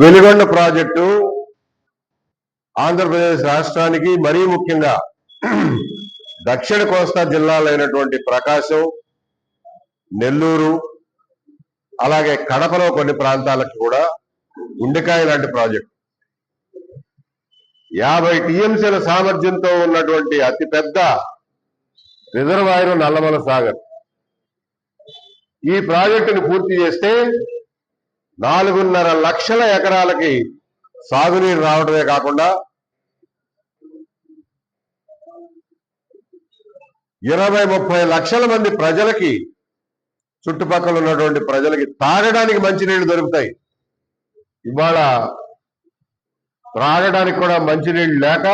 Veligonda project Andhra Pradesh రాష్ట్రానికి మరీ ముఖ్యంగా దక్షిణ కోస్తా జిల్లాలైనటువంటి ప్రకాశం నెల్లూరు అలాగే కడపలో కొన్ని ప్రాంతాలకు కూడా గుండెకాయ లాంటి ప్రాజెక్టు. యాభై టీఎంసీల సామర్థ్యంతో ఉన్నటువంటి అతిపెద్ద రిజర్వాయర్ నల్లమల సాగర్. ఈ ప్రాజెక్టును పూర్తి చేస్తే నాలుగున్నర లక్షల ఎకరాలకి సాగునీరు రావడమే కాకుండా ఇరవై ముప్పై లక్షల మంది ప్రజలకి చుట్టుపక్కల ఉన్నటువంటి ప్రజలకి తాగడానికి మంచినీళ్ళు దొరుకుతాయి. ఇవాళ త్రాగడానికి కూడా మంచినీళ్ళు లేక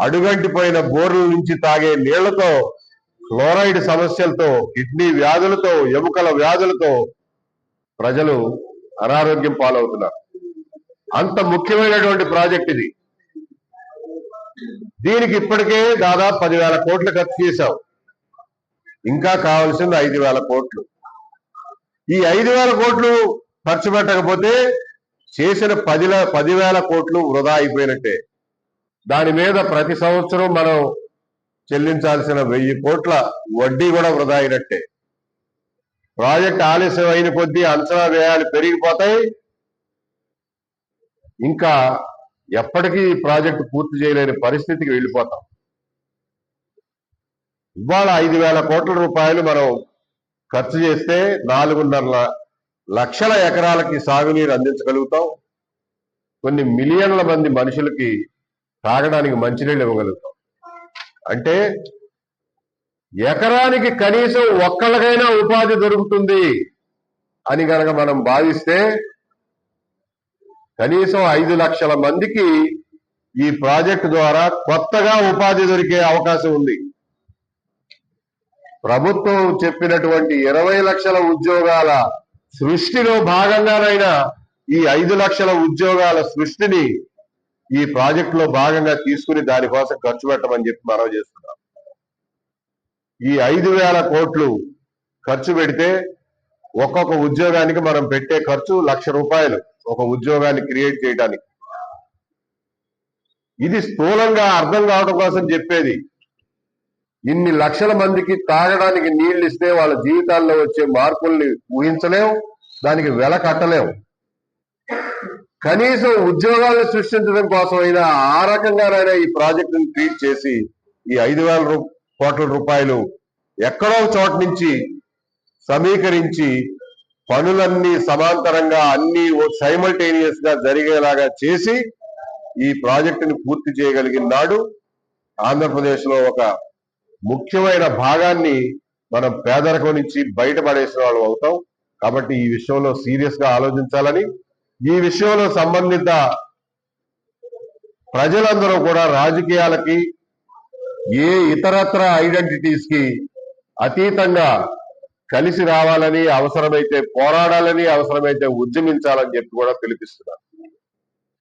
అడుగంటిపోయిన బోర్ల నుంచి తాగే నీళ్ళతో క్లోరైడ్ సమస్యలతో కిడ్నీ వ్యాధులతో ఎముకల వ్యాధులతో ప్రజలు అనారోగ్యం పాలవుతున్నారు. అంత ముఖ్యమైనటువంటి ప్రాజెక్ట్ ఇది. దీనికి ఇప్పటికే దాదాపు పదివేల కోట్లు ఖర్చు చేశాం. ఇంకా కావాల్సింది ఐదు వేల కోట్లు. ఈ ఐదు వేల కోట్లు ఖర్చు పెట్టకపోతే చేసిన పది పదివేల కోట్లు వృధా అయిపోయినట్టే. దాని మీద ప్రతి సంవత్సరం మనం చెల్లించాల్సిన వెయ్యి కోట్ల వడ్డీ కూడా వృధా అయినట్టే. ప్రాజెక్ట్ ఆలస్యం అయిన కొద్దీ అంచనా వ్యయాలు పెరిగిపోతాయి. ఇంకా ఎప్పటికీ ఈ ప్రాజెక్టు పూర్తి చేయలేని పరిస్థితికి వెళ్ళిపోతాం. ఇవాళ ఐదు వేల కోట్ల రూపాయలు మనం ఖర్చు చేస్తే నాలుగున్నర లక్షల ఎకరాలకి సాగునీరు అందించగలుగుతాం. కొన్ని మిలియన్ల మంది మనుషులకి తాగడానికి మంచినీళ్ళు ఇవ్వగలుగుతాం. అంటే ఎకరానికి కనీసం ఒక్కళ్ళకైనా ఉపాధి దొరుకుతుంది అని గనక మనం భావిస్తే కనీసం ఐదు లక్షల మందికి ఈ ప్రాజెక్టు ద్వారా కొత్తగా ఉపాధి దొరికే అవకాశం ఉంది. ప్రభుత్వం చెప్పినటువంటి ఇరవై లక్షల ఉద్యోగాల సృష్టిలో భాగంగానైనా ఈ ఐదు లక్షల ఉద్యోగాల సృష్టిని ఈ ప్రాజెక్ట్లో భాగంగా తీసుకుని దానికోసం ఖర్చు పెట్టమని చెప్పి మనవి చేస్తున్నాం. ఈ ఐదు వేల కోట్లు ఖర్చు పెడితే ఒక్కొక్క ఉద్యోగానికి మనం పెట్టే ఖర్చు లక్ష రూపాయలు ఒక ఉద్యోగాన్ని క్రియేట్ చేయడానికి. ఇది స్థూలంగా అర్థం కావడం కోసం చెప్పేది ఇన్ని లక్షల మందికి తాగడానికి నీళ్ళు ఇస్తే వాళ్ళ జీవితాల్లో వచ్చే మార్పుల్ని ఊహించలేం దానికి వెల కట్టలేం కనీసం ఉద్యోగాలను సృష్టించడం కోసమైనా ఆ రకంగానైనా ఈ ప్రాజెక్టును ట్రీట్ చేసి ఈ ఐదు వేల రూ- కోట్ల రూపాయలు ఎక్కడో చోట నుంచి సమీకరించి పనులన్నీ సమాంతరంగా అన్ని సైమల్టేనియస్గా జరిగేలాగా చేసి ఈ ప్రాజెక్టుని పూర్తి చేయగలిగిన నాడు ఆంధ్రప్రదేశ్లో ఒక ముఖ్యమైన భాగాన్ని మనం పేదరికం నుంచి బయటపడేసిన వాళ్ళు అవుతాం. కాబట్టి ఈ విషయంలో సీరియస్గా ఆలోచించాలని ఈ విషయంలో సంబంధిత ప్రజలందరూ కూడా రాజకీయాలకి ఏ ఇతరత్ర ఐడెంటిటీస్కి అతీతంగా కలిసి రావాలని అవసరమైతే పోరాడాలని అవసరమైతే ఉద్యమించాలని చెప్పి కూడా పిలిపిస్తున్నారు